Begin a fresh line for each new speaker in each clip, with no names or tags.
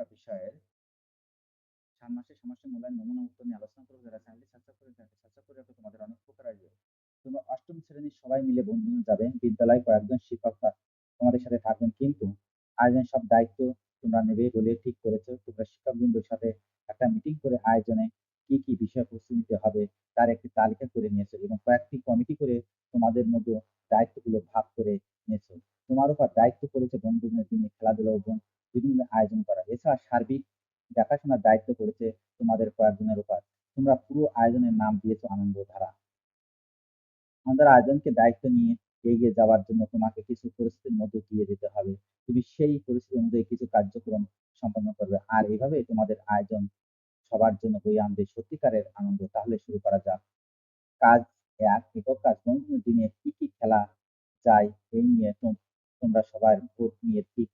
একটা বিষয়ের ষান্মাসিক সমস্যা মূল্যায়ন নমুনা উত্তর নিয়ে আলোচনা করব। যারা চ্যানেলটি সাবস্ক্রাইব করে থাকে সাবস্ক্রাইব করে রাখলে তোমাদের অনেক উপকার আসবে। তোমরা অষ্টম শ্রেণির সবাই মিলে বন্ধু যাবে। বিদ্যালয়ে কয়েকজন শিক্ষক তোমাদের সাথে থাকবেন কিন্তু আয়োজন সব দায়িত্ব তোমরা নেবে বলে ঠিক করেছ। তোমরা শিক্ষকবৃন্দের সাথে একটা মিটিং করে আয়োজনে কি কি বিষয় প্রস্তুতি নিতে হবে তার একটি তালিকা করে নিয়েছো এবং কয়েকটি কমিটি করে তোমাদের মধ্যে দায়িত্বগুলো ভাগ করে নিয়েছো। তোমার উপর দায়িত্ব করেছে বন্ধুদের দিনে খেলাধুলা এবং বিভিন্ন আয়োজন করা। এছাড়া সার্বিক দেখাশোনার দায়িত্ব করেছে তোমাদের কয়েকজনের উপর। তোমরা পুরো আয়োজনের নাম দিয়েছ আনন্দ ধারা আমাদের আয়োজনকে দায়িত্ব নিয়ে এগিয়ে যাওয়ার জন্য তোমাকে কিছু পরিস্থিতির মধ্যে দিয়ে যেতে হবে। তুমি সেই পরিস্থিতি অনুযায়ী কিছু কার্যক্রম সম্পন্ন করবে। আর এভাবে তোমাদের আয়োজন সবার জন্য বই আনবে সত্যিকারের আনন্দ। তাহলে শুরু করা যাক। কাজ এক, একক কাজ। বন্ধুদের দিনে কি কি খেলা যায় এই নিয়ে তোমরা সবার ভোট নিয়ে ঠিক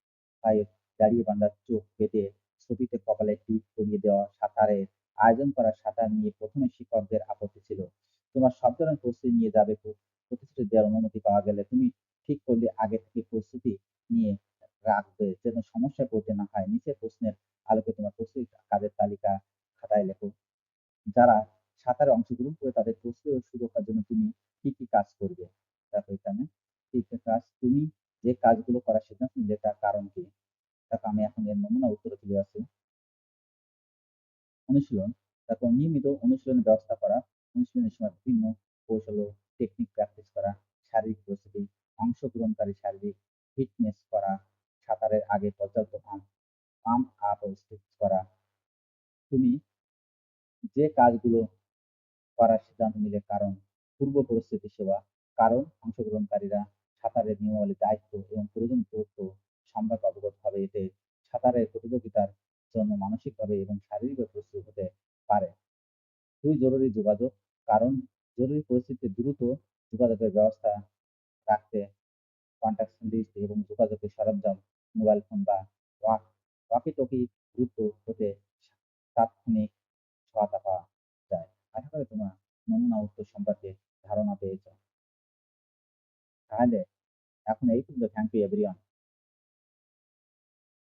দাঁড়িয়ে বান্ধার চোখ বেঁধে ছবিতে কপালে টিপ করিয়ে দেওয়া সাঁতারের আয়োজন করা সাঁতার নিয়ে প্রথমে শিক্ষকদের আপত্তি ছিল। তোমার সব ধরনের প্রস্তুতি নিয়ে যাবে প্রতিশ্রুতি দেওয়ার অনুমতি পাওয়া গেলে তুমি ঠিক করলে আগে থেকে প্রস্তুতি নিয়ে রাখবে, যেন সমস্যায় পড়তে না হয়। নিচের প্রশ্নের আলোকে তোমার প্রস্তুতি কাজের তালিকা খাতায় লেখো। যারা সাঁতারে অংশগ্রহণ করে তাদের প্রস্তুতি ও সুরক্ষার জন্য তুমি কি কি কাজ করবে? দেখো এখানে কাজ। তুমি যে কাজগুলো করার সিদ্ধান্ত নিলে তার কারণ কি? এর নমুনা উত্তরে তুলে আসি। অনুশীলন দেখো নিয়মিত অনুশীলনের ব্যবস্থা করা, অনুশীলনের সময় বিভিন্ন কৌশল টেকনিক প্র্যাকটিস করা, শারীরিক প্রস্তুতি অংশগ্রহণকারী শারীরিক ফিটনেস করা, সাঁতারের আগে পর্যাপ্ত পাম্প আপ ও করা। তুমি যে কাজগুলো করার সিদ্ধান্ত নিলে কারণ, পূর্ব পরিস্থিতি সেবা, কারণ অংশগ্রহণকারীরা সাঁতারের নিয়মাবলী, দায়িত্ব এবং প্রয়োজনীয় তথ্য সম্পর্কে অবগত হবে এতে সাঁতারের প্রতিযোগিতার জন্য মানসিকভাবে এবং শারীরিকভাবে প্রস্তুত হতে পারে। দুই, জরুরি যোগাযোগ। কারণ জরুরি পরিস্থিতিতে দ্রুত যোগাযোগের ব্যবস্থা রাখতে কন্ট্যাক্ট লিস্ট এবং যোগাযোগের সরঞ্জাম মোবাইল ফোন বা ওয়াকি টকি দ্রুত হতে তাৎক্ষণিক সহায়তা পাওয়া যায়। আশা করি তোমরা নমুনা উত্তর সম্পর্কে ধারণা পেয়েছ। তাহলে, এখন এই পর্যন্ত। Thank you everyone